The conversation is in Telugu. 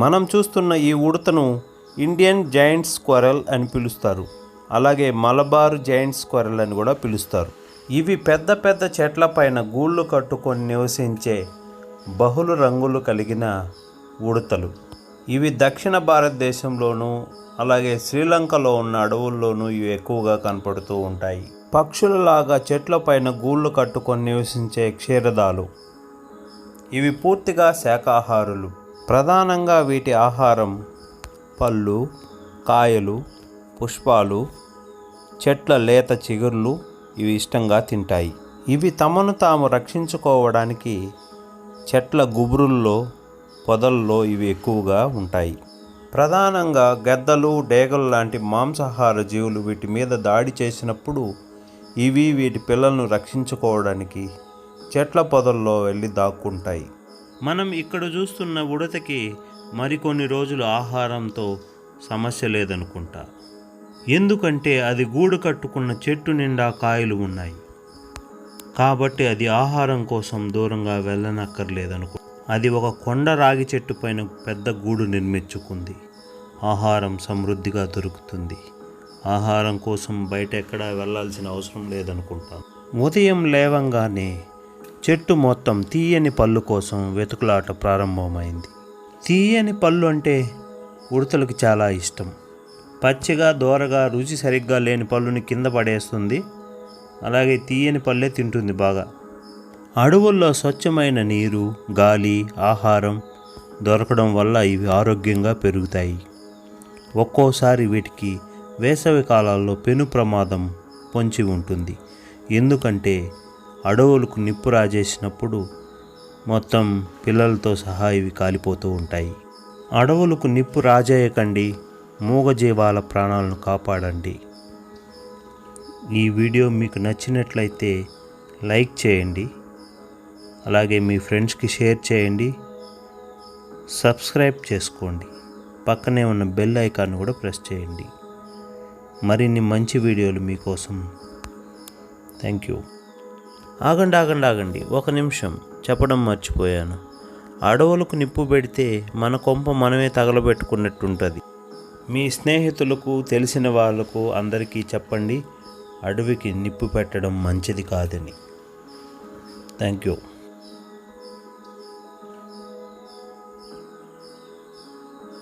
మనం చూస్తున్న ఈ ఉడతను ఇండియన్ జాయింట్ స్క్వరల్ అని పిలుస్తారు. అలాగే మలబార్ జైంట్ స్క్వరల్ అని కూడా పిలుస్తారు. ఇవి పెద్ద పెద్ద చెట్లపైన గూళ్ళు కట్టుకొని నివసించే బహుళ రంగులు కలిగిన ఉడతలు. ఇవి దక్షిణ భారతదేశంలోనూ అలాగే శ్రీలంకలో ఉన్న అడవుల్లోనూ ఇవి ఎక్కువగా కనపడుతూ ఉంటాయి. పక్షులలాగా చెట్లపైన గూళ్ళు కట్టుకొని నివసించే క్షీరదాలు. ఇవి పూర్తిగా శాకాహారులు ప్రధానంగా వీటి ఆహారం పళ్ళు కాయలు పుష్పాలు చెట్ల లేత చిగుర్లు ఇవి ఇష్టంగా తింటాయి. ఇవి తమను తాము రక్షించుకోవడానికి చెట్ల గుబురుల్లో పొదల్లో ఇవి ఎక్కువగా ఉంటాయి. ప్రధానంగా గద్దలు డేగలు లాంటి మాంసాహార జీవులు వీటి మీద దాడి చేసినప్పుడు ఇవి వీటి పిల్లలను రక్షించుకోవడానికి చెట్ల పొదల్లో వెళ్ళి దాక్కుంటాయి. మనం ఇక్కడ చూస్తున్న ఉడతకి మరికొన్ని రోజులు ఆహారంతో సమస్య లేదనుకుంటా. ఎందుకంటే అది గూడు కట్టుకున్న చెట్టు నిండా కాయలు ఉన్నాయి. కాబట్టి అది ఆహారం కోసం దూరంగా వెళ్ళనక్కర్లేదనుకో. అది ఒక కొండ రాగి చెట్టు పైన పెద్ద గూడు నిర్మించుకుంది. ఆహారం సమృద్ధిగా దొరుకుతుంది. ఆహారం కోసం బయట ఎక్కడా వెళ్ళాల్సిన అవసరం లేదనుకుంటాను ఉదయం లేవంగానే చెట్టు మొత్తం తీయని పళ్ళు కోసం వెతుకులాట ప్రారంభమైంది. తీయని పళ్ళు అంటే ఉడతలకు చాలా ఇష్టం. పచ్చిగా దోరగా రుచి సరిగ్గా లేని పళ్ళుని కింద పడేస్తుంది. అలాగే తీయని పళ్ళే తింటుంది బాగా. అడవుల్లో స్వచ్ఛమైన నీరు గాలి ఆహారం దొరకడం వల్ల ఇవి ఆరోగ్యంగా పెరుగుతాయి. ఒక్కోసారి వీటికి వేసవి కాలాల్లో పెను ప్రమాదం పొంచి ఉంటుంది. ఎందుకంటే అడవులకు నిప్పు రాజేసినప్పుడు మొత్తం పిల్లలతో సహా ఇవి కాలిపోతూ ఉంటాయి. అడవులకు నిప్పు రాజేయకండి మూగజీవాల ప్రాణాలను కాపాడండి. ఈ వీడియో మీకు నచ్చినట్లయితే లైక్ చేయండి అలాగే మీ ఫ్రెండ్స్కి షేర్ చేయండి సబ్స్క్రైబ్ చేసుకోండి పక్కనే ఉన్న బెల్ ఐకాన్ కూడా ప్రెస్ చేయండి. మరిన్ని మంచి వీడియోలు మీకోసం. Thank you. ఆగండి ఆగండి ఆగండి. ఒక నిమిషం. చెప్పడం మర్చిపోయాను. అడవులకు నిప్పు పెడితే మన కొంప మనమే తగలబెట్టుకున్నట్టుంటుంది. మీ స్నేహితులకు తెలిసిన వాళ్ళకు అందరికీ చెప్పండి. అడవికి నిప్పు పెట్టడం మంచిది కాదని. Thank you.